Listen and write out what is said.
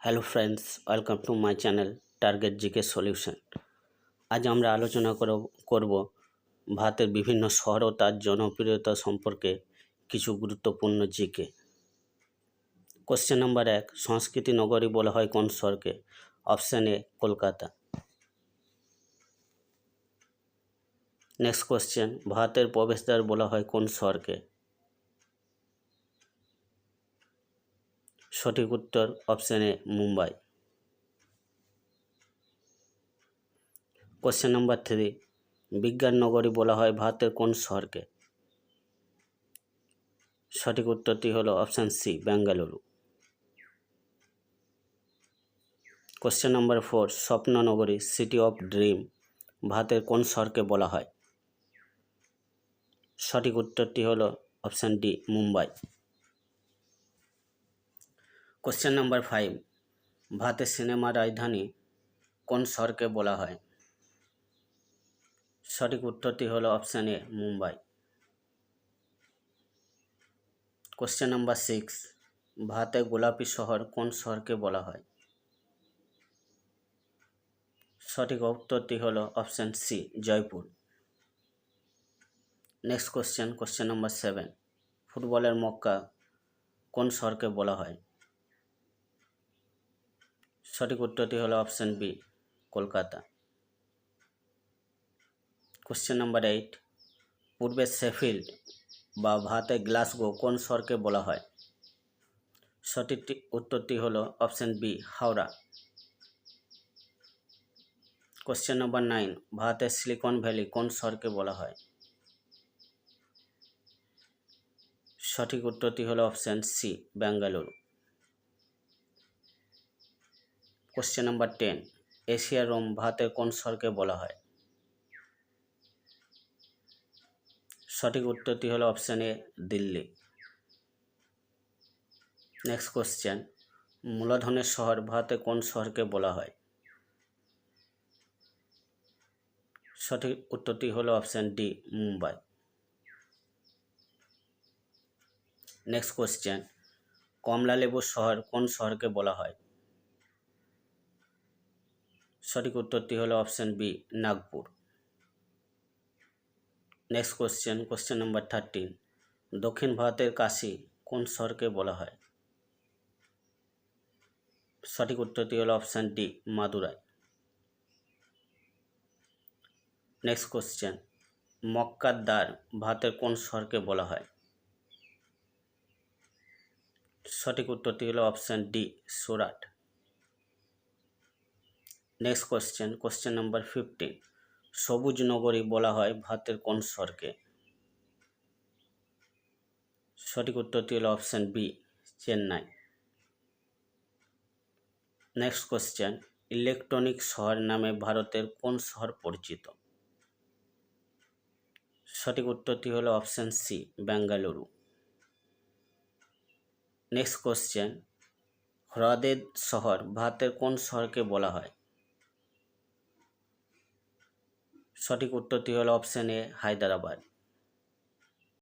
Hello friends welcome to my channel target GK solution আজ আমরা আলোচনা করব ভারতের বিভিন্ন শহর ও তার জনপ্রিয়তা সম্পর্কে কিছু গুরুত্বপূর্ণ জিকে কোশ্চেন নাম্বার এক, সংস্কৃতি নগরী বলা হয় কোন শহরকে? Option A Kolkata. Next question ভারতের প্রবেশদ্বার বলা হয় কোন শহরকে? সঠিক উত্তর option Mumbai. Question number three বিজ্ঞান নগরী বলা হয় ভারতের কোন শহরকে? সঠিক উত্তরটি হলো option C Bengaluru. Question number four স্বপ্ন নগরী সিটি অফ ড্রিম ভারতের কোন শহরকে বলা হয়? সঠিক উত্তরটি হলো option D Mumbai. Question number five ভারতের সিনেমার রাজধানী কোন শহরকে বলা হয়? সঠিক উত্তরটি হলো option A Mumbai. Question number six ভারতের গোলাপি শহর কোন শহরকে বলা হয়? সঠিক উত্তরটি হলো option C Jaipur. Next question question number seven ফুটবলের মক্কা কোন শহরকে বলা হয়? সঠিক উত্তরটি হলো option B, Kolkata. Question number eight পূর্বে শেফিল্ড বা ভারতের গ্লাসগো কোন শহরকে বলা হয়? সঠিক উত্তরটি হলো option B, Howrah. Question number nine ভারতের সিলিকন ভ্যালি কোন শহরকে বলা হয়? সঠিক উত্তরটি হলো option C, Bengaluru. Question number ten Asia Rome ভারতের কোন শহরকে বলা হয়? সঠিক উত্তরটি হলো option A Delhi. Next question মূলধনের শহর ভারতের কোন শহরকে বলা হয়? সঠিক উত্তরটি হলো option D Mumbai. Next question কমলা লেবুর শহর কোন শহরকে বলা হয়? সঠিক উত্তরটি হলো option B Nagpur next question question number thirteen দক্ষিণ ভারতের কাশি কোন শহরকে বলা হয়? সঠিক উত্তরটি হলো option D Madurai. Next question মক্কার দ্বার ভারতের কোন শহরকে বলা হয়? সঠিক উত্তরটি হলো option D Surat. Next question question number fifteen সবুজ নগরী বলা হয় ভারতের কোন শহরকে সঠিক উত্তরটি হল option B Chennai. Next question electronic শহর নামে ভারতের কোন শহর পরিচিত? সঠিক উত্তরটি হলো option C Bengaluru. Next question হ্রদের শহর ভারতের কোন শহরকে বলা হয়? সঠিক উত্তরটি হলো অপশন এ হায়দ্রাবাদ।